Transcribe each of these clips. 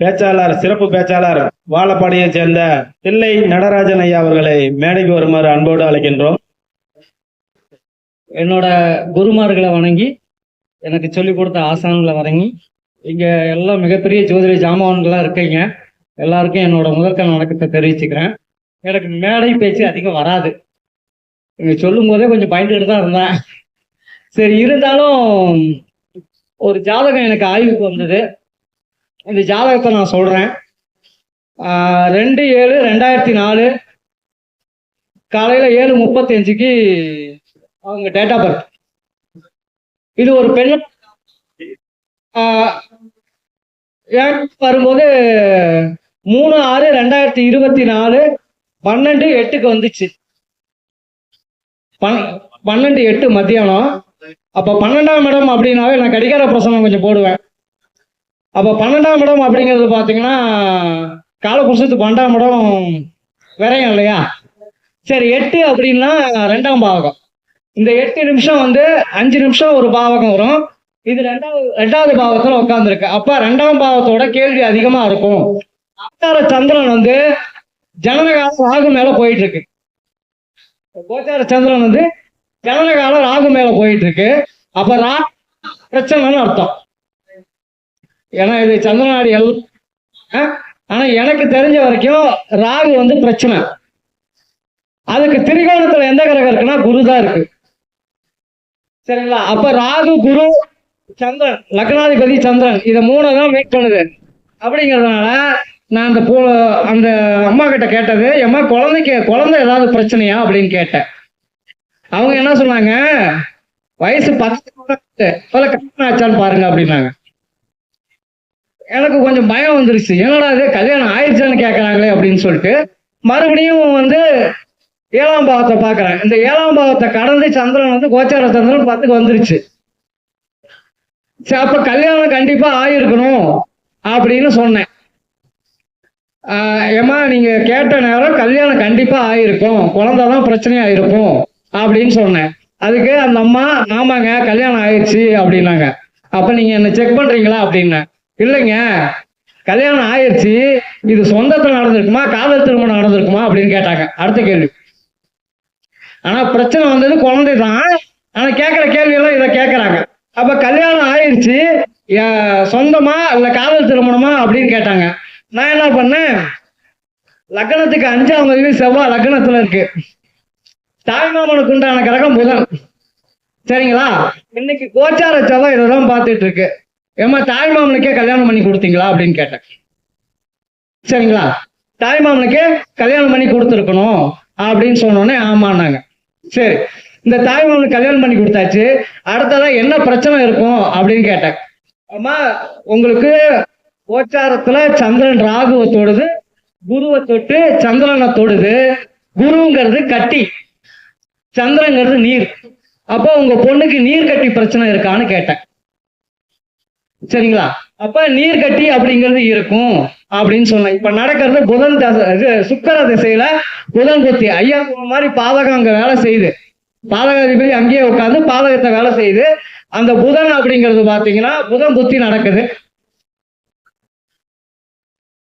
பேச்சாளர் சிறப்பு பேச்சாளர் வாழப்பாடியை சேர்ந்த தில்லை நடராஜன் ஐயா அவர்களை மேடைக்கு வருமாறு அன்போடு அழைக்கின்றோம். என்னோட குருமார்களை வணங்கி எனக்கு சொல்லிக் கொடுத்த ஆசான்களை வணங்கி இங்க எல்லாம் மிகப்பெரிய ஜோதிட ஜாமான்களாக இருக்கீங்க. எல்லாருக்கும் என்னோட முதற்க வணக்கத்தை தெரிவிச்சுக்கிறேன். எனக்கு மேடை பேச்சு அதிகம் வராது. நீங்கள் சொல்லும் போதே கொஞ்சம் பயந்துகிட்டு தான் இருந்தேன். சரி இருந்தாலும் ஒரு ஜாதகம் எனக்கு ஆய்வுக்கு வந்தது. இந்த ஜாதகத்தை நான் சொல்கிறேன் ரெண்டு ஏழு ரெண்டாயிரத்தி நாலு காலையில் ஏழு முப்பத்தஞ்சுக்கு அவங்க டேட் ஆஃப் பர்த் இது ஒரு பெண் வரும்போது மூணு ஆறு ரெண்டாயிரத்தி இருபத்தி நாலு பன்னெண்டு எட்டுக்கு வந்துச்சு. பன் பன்னெண்டு எட்டு மத்தியானம். அப்போ பன்னெண்டாம் இடம் அப்படின்னாவே நான் கடிகார பிரசனம் கொஞ்சம் போடுவேன். அப்போ பன்னெண்டாம் இடம் அப்படிங்கிறது பார்த்தீங்கன்னா காலபுருஷத்துக்கு பன்னெண்டாம் இடம் விரையும் இல்லையா? சரி எட்டு அப்படின்னா ரெண்டாம் பாவகம். இந்த எட்டு நிமிஷம் வந்து அஞ்சு நிமிஷம் ஒரு பாவகம் வரும். இது ரெண்டாவது ரெண்டாவது பாவத்துல உட்காந்துருக்கு அப்ப ரெண்டாம் பாவத்தோட கேள்வி அதிகமா இருக்கும். கோச்சார சந்திரன் வந்து ஜனனகால ராகு மேல போயிட்டு இருக்கு கோச்சார சந்திரன் வந்து ஜனனகால ராகு மேல போயிட்டு இருக்கு அப்ப ரா பிரச்சனைன்னு அர்த்தம். ஏன்னா இது சந்திரநாடி எல்லாம் ஆ? ஆனா எனக்கு தெரிஞ்ச வரைக்கும் ராகு வந்து பிரச்சனை. அதுக்கு திரிகோணத்துல எந்த கிரகம் இருக்குன்னா குரு தான் இருக்கு. சரிங்களா? அப்ப ராகு குரு சந்திரன் லக்னாதிபதி சந்திரன் இதை மூணு தான் வெயிட் பண்ணுது. அப்படிங்கிறதுனால நான் அந்த பூ அந்த அம்மா கிட்ட கேட்டது எம்மா குழந்தைக்கு குழந்தை ஏதாவது பிரச்சனையா? அப்படின்னு கேட்டேன். அவங்க என்ன சொன்னாங்க வயசு பத்து கல்யாணம் ஆச்சான்னு பாருங்க அப்படின்னாங்க. எனக்கு கொஞ்சம் பயம் வந்துருச்சு. என்னடா இது? கல்யாணம் ஆயிடுச்சான்னு கேட்குறாங்களே அப்படின்னு சொல்லிட்டு மறுபடியும் வந்து ஏழாம் பாவத்தை பார்க்குறேன் இந்த ஏழாம் பாவத்தை கடந்து சந்திரன் வந்து கோச்சார சந்திரன் பத்துக்கு வந்துருச்சு. சரி அப்போ கல்யாணம் கண்டிப்பாக ஆயிருக்கணும் அப்படின்னு சொன்னேன். ஏமா ஏம்மா கேட்ட நேரம் கல்யாணம் கண்டிப்பாக ஆயிருக்கும். குழந்தை தான் பிரச்சனையா இருக்கும் அப்படின்னு சொன்னேன். அதுக்கு அந்த அம்மா ஆமாங்க கல்யாணம் ஆயிடுச்சு அப்படின்னாங்க. அப்போ நீங்கள் என்ன செக் பண்ணுறீங்களா அப்படின்னேன். இல்லைங்க. கல்யாணம் ஆயிடுச்சு இது சொந்தத்தில் நடந்திருக்குமா காதல் திருமணம் நடந்திருக்குமா அப்படின்னு கேட்டாங்க. அடுத்த கேள்வி. ஆனா பிரச்சனை வந்தது குழந்தை தான். ஆனா கேட்கிற கேள்வியெல்லாம் இதை கேட்கறாங்க. அப்ப கல்யாணம் ஆயிடுச்சு சொந்தமா இல்ல காதல் திருமணமா அப்படின்னு கேட்டாங்க. நான் என்ன பண்ணேன்? லக்னத்துக்கு அஞ்சாம் தேதி செவ்வாய் லக்னத்துல இருக்கு. தாய்மாமனுக்கு உண்டான கிரகம் புதன். சரிங்களா? இன்னைக்கு கோச்சார செவ்வாய் இதெல்லாம் பார்த்துட்டு இருக்கு. ஏமா தாய்மாமனுக்கே கல்யாணம் பண்ணி கொடுத்தீங்களா அப்படின்னு கேட்டேன். சரிங்களா? தாய்மாமனுக்கே கல்யாணம் பண்ணி கொடுத்துருக்கணும் அப்படின்னு சொன்னோடனே ஆமான்னாங்க. சரி இந்த தாய்மாமனுக்கு கல்யாணம் பண்ணி கொடுத்தாச்சு. அடுத்ததான் என்ன பிரச்சனை இருக்கும் அப்படின்னு கேட்டேன். அம்மா உங்களுக்கு கோச்சாரத்துல சந்திரன் ராகுவை தொடுது குருவை தொட்டு சந்திரனை தொடுது. குருங்கிறது கட்டி சந்திரங்கிறது நீர். அப்போ உங்க பொண்ணுக்கு நீர் கட்டி பிரச்சனை இருக்கான்னு கேட்டேன். சரிங்களா? அப்ப நீர்கட்டி அப்படிங்கிறது இருக்கும் அப்படின்னு சொன்னேன். இப்ப நடக்கிறது புதன் தசை இது சுக்கர திசையில புதன் புத்தி. ஐயா மாதிரி பாதகம் அங்க வேலை செய்யுது. பாதகாதிபதி அங்கேயே உட்காந்து பாதகத்தை வேலை செய்யுது. அந்த புதன் அப்படிங்கிறது பாத்தீங்கன்னா புதன் புத்தி நடக்குது.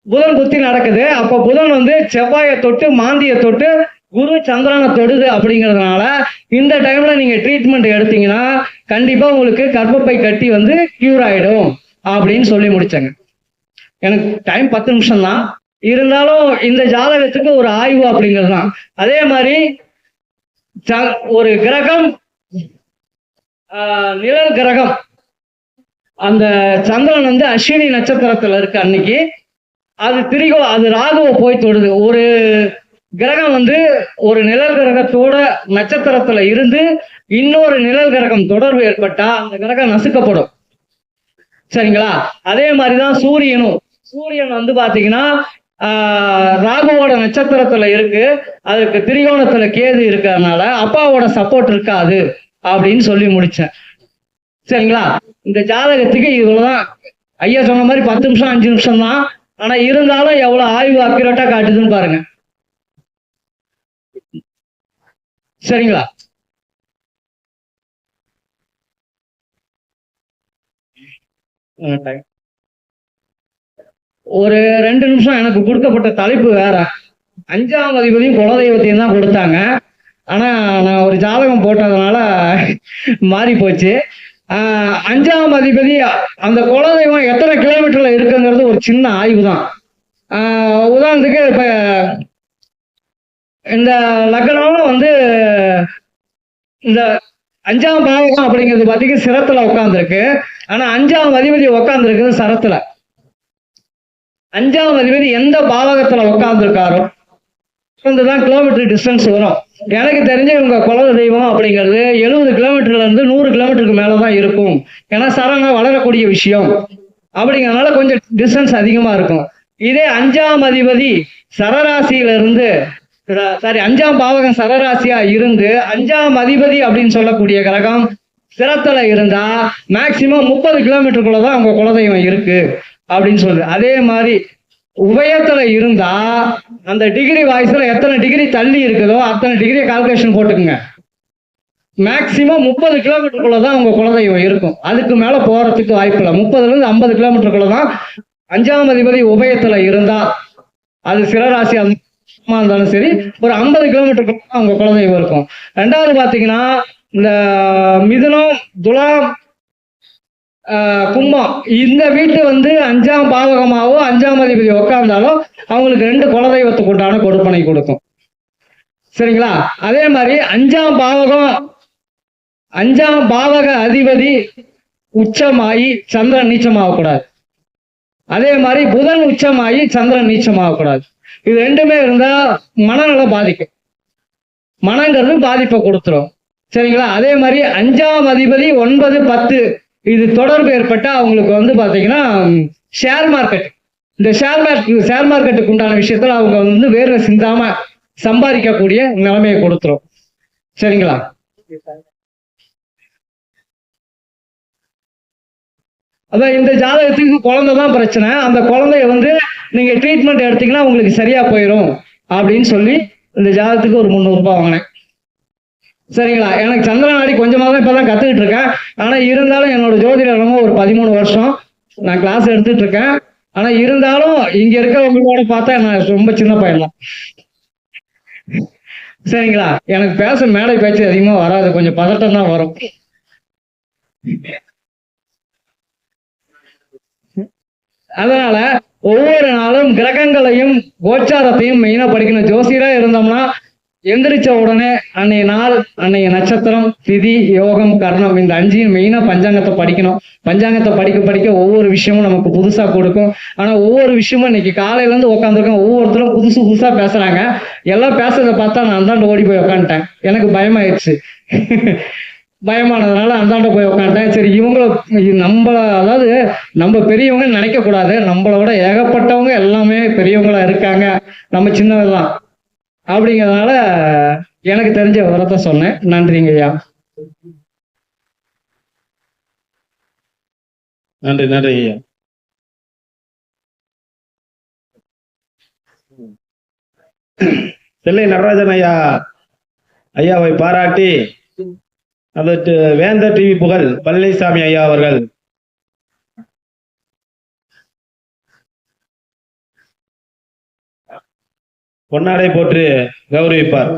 புதன் புத்தி நடக்குது. அப்ப புதன் வந்து செவ்வாயை தொட்டு மாந்தியை தொட்டு குரு சந்திரனை தொடுது அப்படிங்கிறதுனால இந்த டைம்ல நீங்க ட்ரீட்மெண்ட் எடுத்தீங்கன்னா கண்டிப்பா உங்களுக்கு கர்ப்பப்பை கட்டி வந்து கியூர் ஆயிடும் அப்படின்னு சொல்லி முடிச்சாங்க. எனக்கு டைம் பத்து நிமிஷம் தான் இருந்தாலும் இந்த ஜாதகத்துக்கு ஒரு ஆய்வு அப்படிங்கிறது தான் அதே மாதிரி ச- ஒரு கிரகம் நிழல் கிரகம். அந்த சந்திரன் வந்து அஸ்வினி நட்சத்திரத்துல இருக்கு அன்னைக்கு. அது திரிகோ அது ராகுவை போய் தொடுது. ஒரு கிரகம் வந்து ஒரு நிழல் கிரகத்தோட நட்சத்திரத்துல இருந்து இன்னொரு நிழல் கிரகம் தொடர்பு ஏற்பட்டா அந்த கிரகம் நசுக்கப்படும். சரிங்களா? அதே மாதிரிதான் சூரியனும். சூரியன் வந்து பாத்தீங்கன்னா ராகுவோட நட்சத்திரத்துல இருக்கு. அதுக்கு திரிகோணத்துல கேது இருக்கிறதுனால அப்பாவோட சப்போர்ட் இருக்காது அப்படின்னு சொல்லி முடிச்சேன். சரிங்களா? இந்த ஜாதகத்துக்கு இவ்வளவுதான். ஐயா சொன்ன மாதிரி பத்து நிமிஷம் அஞ்சு நிமிஷம் தான் ஆனா இருந்தாலும் எவ்வளவு ஆய்வு அக்யூரேட்டா காட்டுதுன்னு பாருங்க. சரிங்களா? ஒரு ரெண்டு நிமிஷம் எனக்கு கொடுக்கப்பட்ட தலைப்பு வேற. அஞ்சாம் அதிபதியும் குலதெய்வத்தையும் தான் கொடுத்தாங்க. ஆனா நான் ஒரு ஜாதகம் போட்டதுனால மாறி போச்சு. அஞ்சாம் அதிபதி அந்த குலதெய்வம் எத்தனை கிலோமீட்டர்ல இருக்குங்கிறது ஒரு சின்ன ஆய்வு தான் உதாரணத்துக்கு இப்ப இந்த லக்னம் வந்து இந்த அஞ்சாம் பாவகம் அப்படிங்கிறது பார்த்தீங்கன்னா சிரத்துல உட்காந்துருக்கு ஆனா அஞ்சாம் அதிபதி உட்காந்துருக்குது சரத்துல. அஞ்சாம் அதிபதி எந்த பாவகத்துல உட்காந்துருக்காரோ தான் கிலோமீட்டர் டிஸ்டன்ஸ் வரும். எனக்கு தெரிஞ்ச இவங்க குல தெய்வம் அப்படிங்கிறது எழுபது கிலோமீட்டர்ல இருந்து நூறு கிலோமீட்டருக்கு மேல தான் இருக்கும். ஏன்னா சரங்க வளரக்கூடிய விஷயம். அப்படிங்கிறதுனால கொஞ்சம் டிஸ்டன்ஸ் அதிகமா இருக்கும். இதே அஞ்சாம் அதிபதி சரராசியில இருந்து சாரி அஞ்சாம் பாவகம் சரராசியா இருந்து அஞ்சாம் அதிபதி அப்படின்னு சொல்லக்கூடிய கிரகம் சிரத்துல இருந்தா மேக்சிமம் முப்பது கிலோமீட்டருக்குள்ளதான் அவங்க குலதெய்வம் இருக்கு அப்படின்னு சொல்லுது. அதே மாதிரி உபயத்துல இருந்தா அந்த டிகிரி வாய்ஸ்ல எத்தனை டிகிரி தள்ளி இருக்குதோ அத்தனை டிகிரி கால்குலேஷன் போட்டுக்குங்க. மேக்சிமம் முப்பது கிலோமீட்டருக்குள்ளதான் உங்க குலதெய்வம் இருக்கும். அதுக்கு மேல போறதுக்கு வாய்ப்பு இல்லை. முப்பதுல இருந்து ஐம்பது கிலோமீட்டருக்குள்ளதான் அஞ்சாம் அதிபதி உபயத்துல இருந்தா அது சிறராசி இருந்தாலும் சரி ஒரு ஐம்பது கிலோமீட்டருக்குள்ள அவங்க குலதெய்வம் இருக்கும். ரெண்டாவது பாத்தீங்கன்னா இந்த மிதுனம் துலாம் ஆஹ் கும்பம் இந்த வீட்டு வந்து அஞ்சாம் பாவகமாவோ அஞ்சாம் அதிபதி உட்கார்ந்தாலும் அவங்களுக்கு ரெண்டு குலதெய்வத்துக்கு உண்டான கொடுப்பனை கொடுக்கும். சரிங்களா? அதே மாதிரி அஞ்சாம் பாவகம் அஞ்சாம் பாவக அதிபதி உச்சமாகி சந்திரன் நீச்சமாகக்கூடாது. அதே மாதிரி புதன் உச்சமாகி சந்திரன் நீச்சமாகக்கூடாது. இது ரெண்டுமே இருந்தா மனநலம் பாதிக்கும். மனங்கிறது பாதிப்பை கொடுத்துரும். சரிங்களா? அதே மாதிரி அஞ்சாம் அதிபதி ஒன்பது பத்து இது தொடர்பு ஏற்பட்ட அவங்களுக்கு வந்து பார்த்தீங்கன்னா ஷேர் மார்க்கெட் இந்த ஷேர் மார்க்கெட் ஷேர் மார்க்கெட்டுக்கு உண்டான விஷயத்தில் அவங்க வந்து வேறு சிந்தாம சம்பாதிக்கக்கூடிய நிலைமையை கொடுத்துரும். சரிங்களா? அதான் இந்த ஜாதகத்துக்கு குழந்தை தான் பிரச்சனை. அந்த குழந்தைய வந்து நீங்கள் ட்ரீட்மெண்ட் எடுத்தீங்கன்னா உங்களுக்கு சரியாக போயிடும் அப்படின்னு சொல்லி இந்த ஜாதகத்துக்கு ஒரு முந்நூறுரூபா வாங்கினேன். சரிங்களா? எனக்கு சந்திர நாடி கொஞ்சமாக தான் இப்பதான் கற்றுக்கிட்டு இருக்கேன். ஆனால் இருந்தாலும் என்னோட ஜோதிடமும் ஒரு பதிமூணு வருஷம் நான் கிளாஸ் எடுத்துட்டு இருக்கேன். ஆனால் இருந்தாலும் இங்கே இருக்கிறவங்களோட பார்த்தா நான் ரொம்ப சின்ன பையன் தான். சரிங்களா? எனக்கு பேச மேடை பேச்சு அதிகமாக வராது. கொஞ்சம் பதட்டம் தான் வரும். அதனால ஒவ்வொரு நாளும் கிரகங்களையும் கோச்சாரத்தையும் மெயினா படிக்கணும். ஜோசியரா இருந்தோம்னா எந்திரிச்ச உடனே அன்னைய நாள் அன்னைய நட்சத்திரம் திதி யோகம் கர்ணம் இந்த அஞ்சையும் மெயினா பஞ்சாங்கத்தை படிக்கணும். பஞ்சாங்கத்தை படிக்க படிக்க ஒவ்வொரு விஷயமும் நமக்கு புதுசா கொடுக்கும். ஆனா ஒவ்வொரு விஷயமும் இன்னைக்கு காலையில இருந்து உட்காந்துருக்கோம் ஒவ்வொருத்தரும் புதுசு புதுசா பேசுறாங்க. எல்லாம் பேசுறதை பார்த்தா நான் தான் ஓடி போய் உட்காந்துட்டேன் எனக்கு பயமாயிடுச்சு. பயமானதுனால அந்தாண்ட போய் உட்காந்துட்டேன் சரி இவங்கள நம்ம அதாவது நம்ம பெரியவங்க நினைக்க கூடாது நம்மளோட ஏகப்பட்டவங்க எல்லாமே பெரியவங்களா இருக்காங்க. நம்ம சின்னவதான் அப்படிங்கிறதுனால எனக்கு தெரிஞ்ச விவரத்தை சொன்னேன். நன்றிங்க ஐயா. நன்றி நன்றி ஐயா. செல்லை நடராஜன் ஐயா ஐயாவை பாராட்டி அதற்கு வேந்தர் டிவி புகழ் பழனிசாமி ஐயா அவர்கள். பொன்னாடை போட்டு கௌரவிப்பார்.